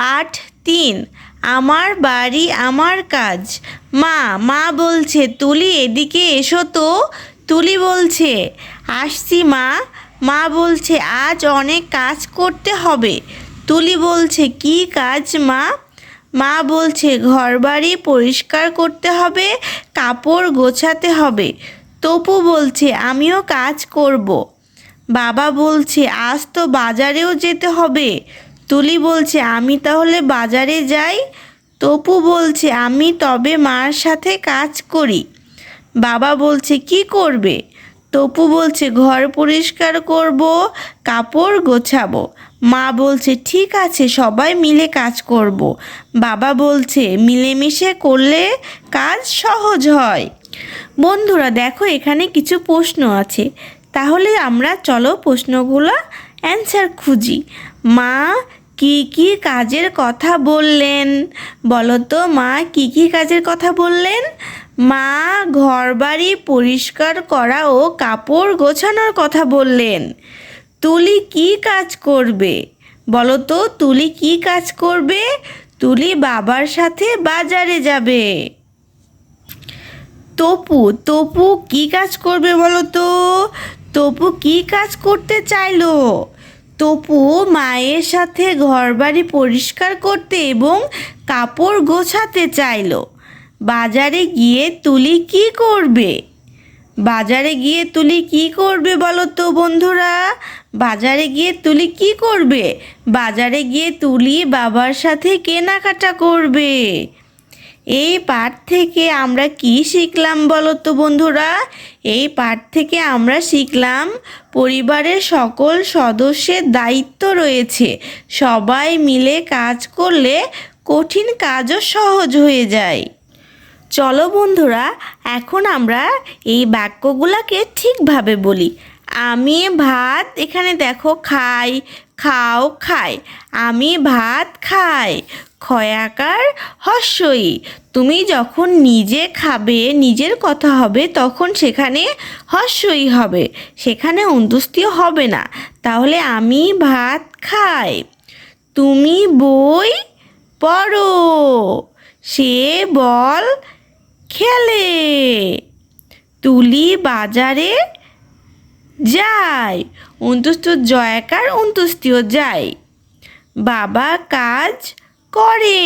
পাঠ তিন, আমার বাড়ি, আমার কাজ। মা মা বলছে, তুলি, এদিকে এসো তো। তুলি বলছে, আসছি মা। মা বলছে, আজ অনেক কাজ করতে হবে। তুলি বলছে, কি কাজ মা? মা বলছে, ঘরবাড়ি পরিষ্কার করতে হবে, কাপড় গোছাতে হবে। তপু বলছে, আমিও কাজ করব। বাবা বলছে, আজ তো বাজারেও যেতে হবে। তুলি বলছে, আমি তাহলে বাজারে যাই? তপু বলছে, আমি তবে মার সাথে কাজ করি। বাবা বলছে, কি করবে? তপু বলছে, ঘর পরিষ্কার করব, কাপড় গোছাবো। মা বলছে, ঠিক আছে, সবাই মিলে কাজ করব। বাবা বলছে, মিলেমিশে করলে কাজ সহজ হয়। বন্ধুরা, দেখো, এখানে কিছু প্রশ্ন আছে। তাহলে আমরা চলো প্রশ্নগুলো অ্যান্সার খুঁজি। মা কি কি কাজের কথা বললেন? বলো তো মা, কি কি কাজের কথা বললেন? মা, ঘরবাড়ি পরিষ্কার করা ও কাপড় গোছানোর কথা বললেন। তুলি কি কাজ করবে? বলো তো, তুলি কি কাজ করবে? তুলি বাবার সাথে বাজারে যাবে। তপু তপু কি কাজ করবে বলো তো? তপু কি কাজ করতে চাইলো? তপু মায়ের সাথে ঘরবাড়ি পরিষ্কার করতে এবং কাপড় গোছাতে চাইলো। বাজারে গিয়ে তুলি কি করবে? বাজারে গিয়ে তুলি কি করবে বলো তো বন্ধুরা? বাজারে গিয়ে তুলি কি করবে? বাজারে গিয়ে তুলি বাবার সাথে কেনাকাটা করবে। এই পাঠ থেকে আমরা কি শিখলাম বলো তো বন্ধুরা? এই পাঠ থেকে আমরা শিখলাম পরিবারের সকল সদস্যের দায়িত্ব রয়েছে। সবাই মিলে কাজ করলে কঠিন কাজও সহজ হয়ে যায়। চলো বন্ধুরা, এখন আমরা এই বাক্যগুলোকে ঠিকভাবে বলি। আমি ভাত, এখানে দেখো, খাই। খাও খাই, আমি ভাত খাই। খয়াকার হস্যই, তুমি যখন নিজে খাবে, নিজের কথা হবে, তখন সেখানে হস্যই হবে, সেখানে অন্তুস্তিও হবে না। তাহলে আমি ভাত খাই, তুমি বই পড়ো, সে বল খেলে। তুলি বাজারে যায় অন্তুস্ত জয়াকার অন্তুস্তিও যায় বাবা কাজ করে